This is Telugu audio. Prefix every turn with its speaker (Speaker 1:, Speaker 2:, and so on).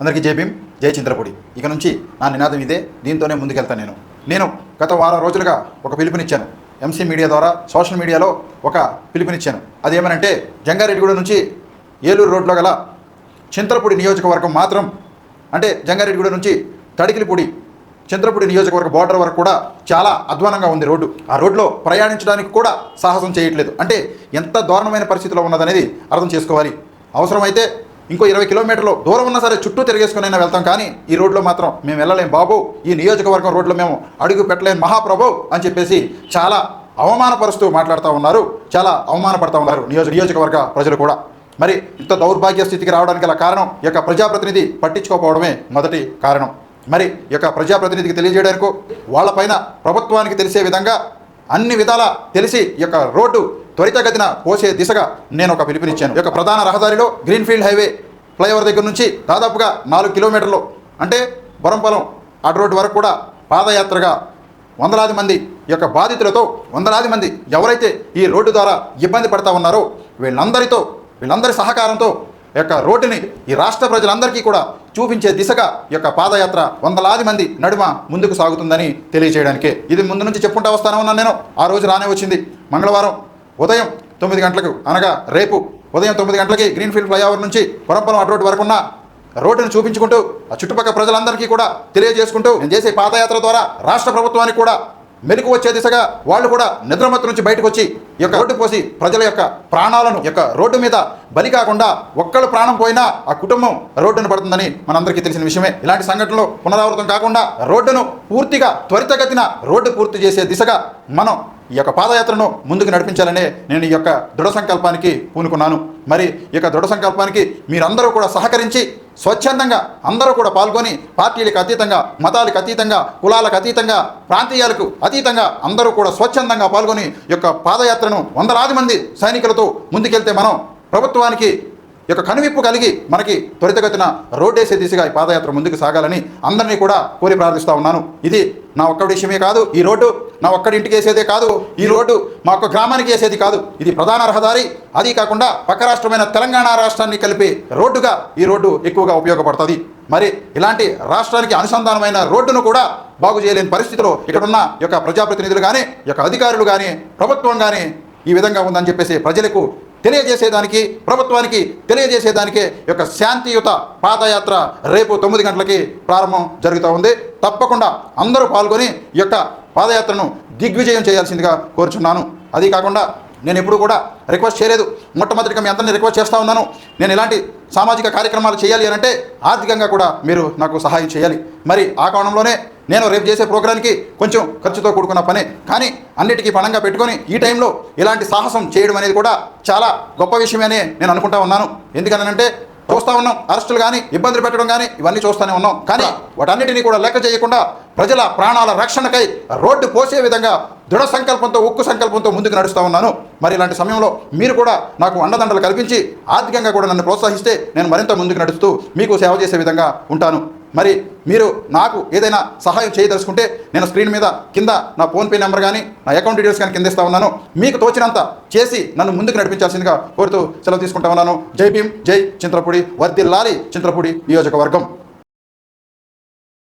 Speaker 1: అందరికీ జై జై చంద్రపూడి ఇక నుంచి నా నినాదం ఇదే దీంతోనే ముందుకెళ్తాను నేను. నేను గత వారం రోజులుగా ఒక పిలుపునిచ్చాను. ఎంసీ మీడియా ద్వారా సోషల్ మీడియాలో ఒక పిలుపునిచ్చాను. అదేమనంటే జంగారెడ్డిగూడ నుంచి ఏలూరు రోడ్లో గల చింతలపూడి నియోజకవర్గం మాత్రం అంటే జంగారెడ్డిగూడ నుంచి తడికిలిపూడి చంద్రపూడి నియోజకవర్గ బోర్డర్ వరకు కూడా చాలా అధ్వానంగా ఉంది రోడ్డు. ఆ రోడ్లో ప్రయాణించడానికి కూడా సాహసం చేయట్లేదు. అంటే ఎంత దారుణమైన పరిస్థితిలో ఉన్నదనేది అర్థం చేసుకోవాలి. అవసరమైతే ఇంకో ఇరవై కిలోమీటర్లు దూరం ఉన్నా సరే చుట్టూ తిరిగేసుకునైనా వెళ్తాం. కానీ ఈ రోడ్లో మాత్రం మేము వెళ్ళలేం బాబు. ఈ నియోజకవర్గం రోడ్లో మేము అడుగు పెట్టలేం మహాప్రభు అని చెప్పేసి చాలా అవమానపరుస్తూ మాట్లాడుతూ ఉన్నారు. చాలా అవమానపడతా ఉన్నారు నియోజక నియోజకవర్గ ప్రజలు కూడా. మరి ఇంత దౌర్భాగ్య స్థితికి రావడానికి గల కారణం ఈ యొక్క ప్రజాప్రతినిధి పట్టించుకోకపోవడమే మొదటి కారణం. మరి ఈ యొక్క ప్రజాప్రతినిధికి తెలియజేయడానికి వాళ్ళపైన ప్రభుత్వానికి తెలిసే విధంగా అన్ని విధాల తెలిసి ఈ యొక్క రోడ్డు త్వరితగతిన పోసే దిశగా నేను ఒక పిలుపునిచ్చాను. ఈ యొక్క ప్రధాన రహదారిలో గ్రీన్ఫీల్డ్ హైవే ఫ్లైఓవర్ దగ్గర నుంచి దాదాపుగా నాలుగు కిలోమీటర్లు అంటే బొరంపలం అటు రోడ్డు వరకు కూడా పాదయాత్రగా వందలాది మంది యొక్క బాధితులతో వందలాది మంది ఎవరైతే ఈ రోడ్డు ద్వారా ఇబ్బంది పడతా ఉన్నారో వీళ్ళందరితో వీళ్ళందరి సహకారంతో యొక్క రోడ్డుని ఈ రాష్ట్ర ప్రజలందరికీ కూడా చూపించే దిశగా యొక్క పాదయాత్ర వందలాది మంది నడుమ ముందుకు సాగుతుందని తెలియజేయడానికే ఇది ముందు నుంచి చెప్పుకుంటా వస్తానే ఉన్నాను నేను. ఆ రోజు రానే వచ్చింది. మంగళవారం ఉదయం తొమ్మిది గంటలకు అనగా రేపు ఉదయం తొమ్మిది గంటలకి గ్రీన్ఫీల్డ్ ఫ్లైఓవర్ నుంచి పురంపలం అటు రోడ్డు వరకు ఉన్న రోడ్డును చూపించుకుంటూ ఆ చుట్టుపక్కల ప్రజలందరికీ కూడా తెలియజేసుకుంటూ నేను చేసే పాదయాత్ర ద్వారా రాష్ట్ర ప్రభుత్వానికి కూడా మెలకు వచ్చే దిశగా వాళ్ళు కూడా నిద్రమత్తు నుంచి బయటకు వచ్చి ఈ యొక్క రోడ్డు పోసి ప్రజల యొక్క ప్రాణాలను యొక్క రోడ్డు మీద బలి కాకుండా ఒక్కళ్ళు ప్రాణం పోయినా ఆ కుటుంబం రోడ్డును పడుతుందని మనందరికీ తెలిసిన విషయమే. ఇలాంటి సంఘటనలు పునరావృతం కాకుండా రోడ్డును పూర్తిగా త్వరితగతిన రోడ్డు పూర్తి చేసే దిశగా మనం ఈ యొక్క పాదయాత్రను ముందుకు నడిపించాలనే నేను ఈ యొక్క దృఢ సంకల్పానికి పూనుకున్నాను. మరి ఈ యొక్క దృఢ సంకల్పానికి మీరందరూ కూడా సహకరించి స్వచ్ఛందంగా అందరూ కూడా పాల్గొని పార్టీలకు అతీతంగా మతాలకు అతీతంగా కులాలకు అతీతంగా ప్రాంతీయాలకు అతీతంగా అందరూ కూడా స్వచ్ఛందంగా పాల్గొని యొక్క పాదయాత్రను వందలాది మంది సైనికులతో ముందుకెళ్తే మనం ప్రభుత్వానికి యొక్క కనువిప్పు కలిగి మనకి త్వరితగతిన రోడ్డేసే దిశగా ఈ పాదయాత్ర ముందుకు సాగాలని అందరినీ కూడా కోరి ప్రార్థిస్తూ ఉన్నాను. ఇది నా ఒక్కడి విషయమే కాదు ఈ రోడ్డు నా ఒక్కడి ఇంటికి వేసేదే కాదు ఈ రోడ్డు మా ఒక్క గ్రామానికి వేసేది కాదు. ఇది ప్రధాన రహదారి అది కాకుండా పక్క రాష్ట్రమైన తెలంగాణ రాష్ట్రాన్ని కలిపే రోడ్డుగా ఈ రోడ్డు ఎక్కువగా ఉపయోగపడుతుంది. మరి ఇలాంటి రాష్ట్రానికి అనుసంధానమైన రోడ్డును కూడా బాగు చేయలేని పరిస్థితిలో ఇక్కడున్న యొక్క ప్రజాప్రతినిధులు కానీ యొక్క అధికారులు కానీ ప్రభుత్వం కానీ ఈ విధంగా ఉందని చెప్పేసి ప్రజలకు తెలియజేసేదానికి ప్రభుత్వానికి తెలియజేసేదానికి యొక్క శాంతియుత పాదయాత్ర రేపు తొమ్మిది గంటలకి ప్రారంభం జరుగుతూ ఉంది. తప్పకుండా అందరూ పాల్గొని ఈ యొక్క పాదయాత్రను దిగ్విజయం చేయాల్సిందిగా కోరుచున్నాను. అది కాకుండా నేను ఎప్పుడు కూడా రిక్వెస్ట్ చేయలేదు. మొట్టమొదటిగా మీ అందరినీ రిక్వెస్ట్ చేస్తూ ఉన్నాను. నేను ఇలాంటి సామాజిక కార్యక్రమాలు చేయాలి అని అంటే ఆర్థికంగా కూడా మీరు నాకు సహాయం చేయాలి. మరి ఆ కోణంలోనే నేను రేపు చేసే ప్రోగ్రామ్కి కొంచెం ఖర్చుతో కూడుకున్న పనే. కానీ అన్నిటికీ పణంగా పెట్టుకొని ఈ టైంలో ఇలాంటి సాహసం చేయడం అనేది కూడా చాలా గొప్ప విషయమే నేను అనుకుంటా ఉన్నాను. ఎందుకనంటే చూస్తూ ఉన్నాం అరెస్టులు కానీ ఇబ్బందులు పెట్టడం కానీ ఇవన్నీ చూస్తూనే ఉన్నాం. కానీ వాటన్నిటినీ కూడా లెక్క చేయకుండా ప్రజల ప్రాణాల రక్షణకై రోడ్డు పోసే విధంగా దృఢ సంకల్పంతో ఉక్కు సంకల్పంతో ముందుకు నడుస్తూ ఉన్నాను. మరి ఇలాంటి సమయంలో మీరు కూడా నాకు అండదండలు కల్పించి ఆర్థికంగా కూడా నన్ను ప్రోత్సహిస్తే నేను మరింత ముందుకు నడుస్తూ మీకు సేవ చేసే విధంగా ఉంటాను. మరి మీరు నాకు ఏదైనా సహాయం చేయదలుచుకుంటే నేను స్క్రీన్ మీద కింద నా ఫోన్పే నెంబర్ కానీ నా అకౌంట్ డీటెయిల్స్ కానీ కింద ఇస్తా ఉన్నాను. మీకు తోచినంత చేసి నన్ను ముందుకు నడిపించాల్సిందిగా కోరుతూ సెలవు తీసుకుంటా ఉన్నాను. జై భీమ్ జై చింత్రపూడి వర్దిల్లాలి చింతపూడి నియోజకవర్గం.